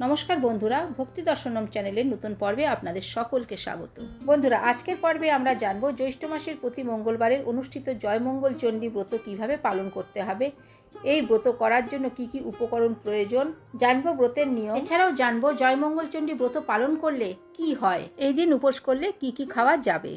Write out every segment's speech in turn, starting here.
নমস্কার বন্ধুরা, ভক্তি দর্শনম চ্যানেলের নতুন পর্বে আপনাদের সকলকে স্বাগত। বন্ধুরা, আজকের পর্বে আমরা জানব জ্যৈষ্ঠ মাসের প্রতি মঙ্গলবারের অনুষ্ঠিত জয়মঙ্গল চণ্ডী ব্রত কীভাবে পালন করতে হবে, এই ব্রত করার জন্য কি কি উপকরণ প্রয়োজন, জানব ব্রতের নিয়ম। এছাড়াও জানব জয়মঙ্গল চণ্ডী ব্রত পালন করলে কি হয়, এই দিন উপোস করলে কি কি খাওয়া যাবে।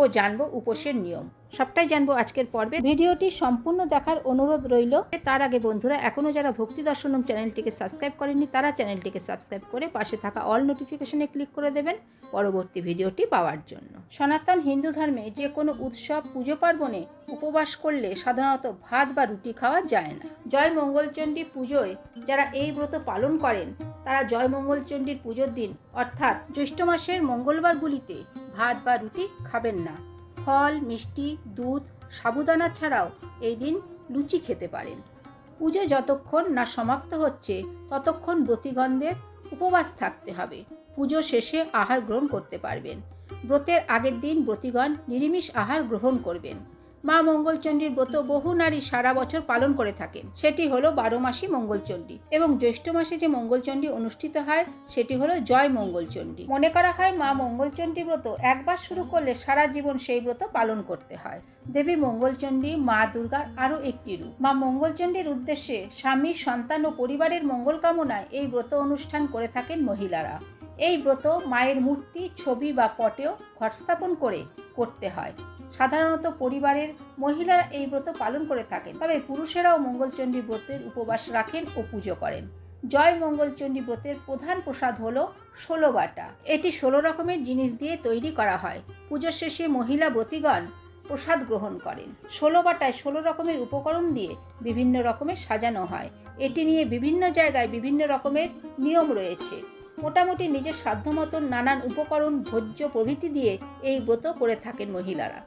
ও জানব উপোসের নিয়ম। সবটাই জানব আজকের পর্বে। ভিডিওটি সম্পূর্ণ দেখার অনুরোধ রইল। তার আগে বন্ধুরা এখনও যারা ভক্তি দর্শনম চ্যানেলটিকে সাবস্ক্রাইব করেননি, তারা চ্যানেলটিকে সাবস্ক্রাইব করে পাশে থাকা অল নোটিফিকেশনে ক্লিক করে দেবেন পরবর্তী ভিডিওটি পাওয়ার জন্য। সনাতন হিন্দু ধর্মে যে কোনো উৎসব, পুজো পার্বণে উপবাস করলে সাধারণত ভাত বা রুটি খাওয়া যায় না। জয় মঙ্গলচণ্ডী পুজোয় যারা এই ব্রত পালন করেন তারা জয় মঙ্গলচণ্ডীর পুজোর দিন, অর্থাৎ জ্যৈষ্ঠ মাসের মঙ্গলবারগুলিতে ভাত বা রুটি খাবেন না। ফল, মিষ্টি, দুধ, সাবুদানা ছাড়াও এই দিন লুচি খেতে পারেন। পুজো যতক্ষণ না সমাপ্ত হচ্ছে, ততক্ষণ ব্রতিগণদের উপবাস থাকতে হবে। পুজো শেষে আহার গ্রহণ করতে পারবেন। ব্রতের আগের দিন ব্রতিগণ নিরামিষ আহার গ্রহণ করবেন। মা মঙ্গলচণ্ডীর ব্রত বহু নারী সারা বছর পালন করে থাকেন। সেটি হলো বারো মাসী মঙ্গলচণ্ডী এবং জ্যৈষ্ঠ মাসে যে মঙ্গলচণ্ডী অনুষ্ঠিত হয়, সেটি হলো জয় মঙ্গলচণ্ডী। মনে করা হয় মা মঙ্গলচণ্ডী ব্রত একবার শুরু করলে সারা জীবন সেই ব্রত পালন করতে হয়। দেবী মঙ্গলচণ্ডী, মা দুর্গার আরও একটি রূপ। মা মঙ্গলচণ্ডীর উদ্দেশ্যে স্বামী, সন্তান ও পরিবারের মঙ্গল কামনায় এই ব্রত অনুষ্ঠান করে থাকেন মহিলারা। এই ব্রত মায়ের মূর্তি, ছবি বা পটেও ঘট স্থাপন করে করতে হয়। সাধারণত পরিবারের মহিলারা এই ব্রত পালন করে থাকেন। তবে পুরুষেরাও মঙ্গলচণ্ডী ব্রতের উপবাস রাখেন ও পুজো করেন। জয় মঙ্গলচণ্ডী ব্রতের প্রধান প্রসাদ হলো ষোলো বাটা। এটি ষোলো রকমের জিনিস দিয়ে তৈরি করা হয়। পুজোর শেষে মহিলা ব্রতিগণ প্রসাদ গ্রহণ করেন। ষোলো বাটায় ষোলো রকমের উপকরণ দিয়ে বিভিন্ন রকমের সাজানো হয়। এটি নিয়ে বিভিন্ন জায়গায় বিভিন্ন রকমের নিয়ম রয়েছে। মোটামুটি নিজের সাধ্য মতন নানান উপকরণ, ভোজ্য প্রভৃতি দিয়ে এই ব্রত করে থাকেন মহিলারা।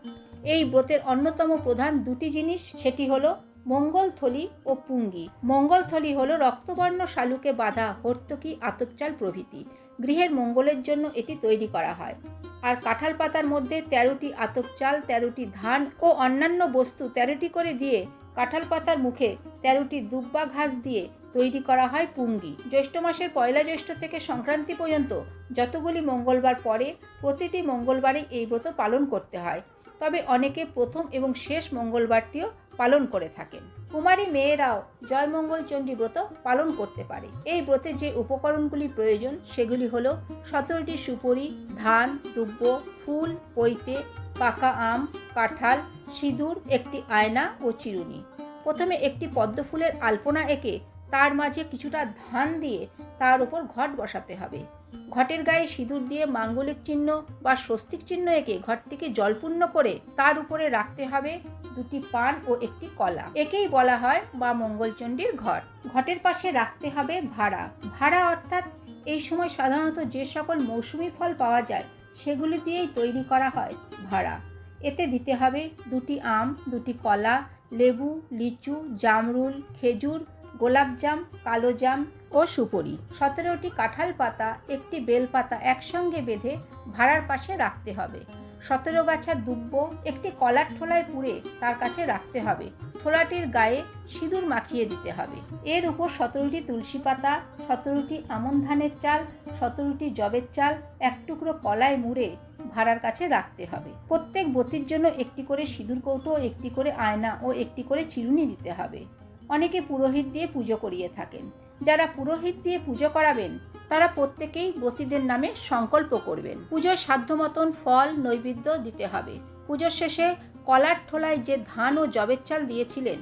এই ব্রতের অন্যতম প্রধান দুটি জিনিস, সেটি হলো মঙ্গলথলি ও পুঙ্গি। মঙ্গলথলি হলো রক্তবর্ণ শালুকে বাঁধা হর্তকি আতপচাল প্রভৃতি। গৃহের মঙ্গলের জন্য এটি তৈরি করা হয়। আর কাঁঠাল পাতার মধ্যে তেরোটি আতপ চাল তেরোটি ধান ও অন্যান্য বস্তু তেরোটি করে দিয়ে কাঁঠাল পাতার মুখে তেরোটি দুব্বা ঘাস দিয়ে তৈরি করা হয় পুঙ্গি। জ্যৈষ্ঠ মাসের পয়লা জ্যৈষ্ঠ থেকে সংক্রান্তি পর্যন্ত যতগুলি মঙ্গলবার পরে প্রতিটি মঙ্গলবারে এই ব্রত পালন করতে হয়। তবে অনেকে প্রথম এবং শেষ মঙ্গলবারটিও পালন করে থাকেন। কুমারী মেয়েরাও জয়মঙ্গল চণ্ডী ব্রত পালন করতে পারে। এই ব্রতে যে উপকরণগুলি প্রয়োজন, সেগুলি হলো সতেরোটি সুপরি, ধান দুব্য ফুল, পৈতে, পাকা আম, কাঁঠাল, সিঁদুর, একটি আয়না ও চিরুনি। প্রথমে একটি পদ্ম ফুলের আলপনা এঁকে তার মাঝে কিছুটা ধান দিয়ে তার উপর ঘট বসাতে হবে। ঘটের গায়ে সিঁদুর দিয়ে মাঙ্গলিক চিহ্ন বা স্বস্তিক চিহ্ন এঁকে ঘরটিকে জলপূর্ণ করে তার উপরে রাখতে হবে দুটি পান ও একটি কলা। একেই বলা হয় বা মঙ্গলচণ্ডীর ঘট। ঘটের পাশে রাখতে হবে ভাড়া। ভাড়া অর্থাৎ এই সময় সাধারণত যে সকল মৌসুমি ফল পাওয়া যায়, সেগুলি দিয়েই তৈরি করা হয় ভাড়া। এতে দিতে হবে দুটি আম, দুটি কলা, লেবু, লিচু, জামরুল, খেজুর গোলাপজাম কালো জাম ও সুপরি। সতেরোটি কাঁঠাল পাতা, একটি বেল পাতা একসঙ্গে বেঁধে ভাড়ার পাশে রাখতে হবে। সতেরো গাছা দুব্ব, একটি কলার ঠোলায় পুড়ে তার কাছে রাখতে হবে। ঠোলাটির গায়ে সিঁদুর মাখিয়ে দিতে হবে। এর উপর সতেরোটি তুলসী পাতা, সতেরোটি আমন ধানের চাল, সতেরোটি জবের চাল, এক টুকরো কলায় মুড়ে ভাড়ার কাছে রাখতে হবে। প্রত্যেক বতির জন্য একটি করে সিঁদুর কৌটো, একটি করে আয়না ও একটি করে চিরুনি দিতে হবে। অনেকে পুরোহিত দিয়ে পুজো করিয়ে থাকেন। যারা পুরোহিত দিয়ে পুজো করাবেন, তারা প্রত্যেকেই ব্রতীদের নামে সংকল্প করবেন। পুজোয় সাধ্য মতন ফল, নৈবেদ্য দিতে হবে। পুজোর শেষে কলার ঠোলায় যে ধান ও জবের চাল দিয়েছিলেন,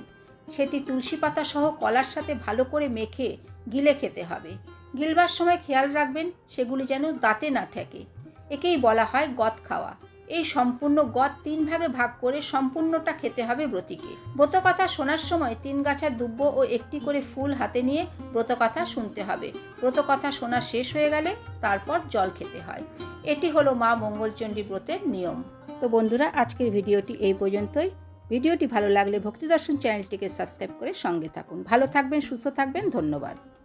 সেটি তুলসী পাতা সহ কলার সাথে ভালো করে মেখে গিলে খেতে হবে। গিলবার সময় খেয়াল রাখবেন, সেগুলি যেন দাঁতে না ঠেকে। একেই বলা হয় গদ খাওয়া। এই সম্পূর্ণ গদ তিন ভাগে ভাগ করে সম্পূর্ণটা খেতে হবে ব্রতীকে। ব্রতকথা শোনার সময় তিন গাছা দুব্য ও একটি করে ফুল হাতে নিয়ে ব্রতকথা শুনতে হবে। ব্রতকথা শোনা শেষ হয়ে গেলে তারপর জল খেতে হয়। এটি হলো মা মঙ্গলচণ্ডী ব্রতের নিয়ম। তো বন্ধুরা, আজকের ভিডিওটি এই পর্যন্তই। ভিডিওটি ভালো লাগলে ভক্তি দর্শন চ্যানেলটিকে সাবস্ক্রাইব করে সঙ্গে থাকুন। ভালো থাকবেন, সুস্থ থাকবেন, ধন্যবাদ।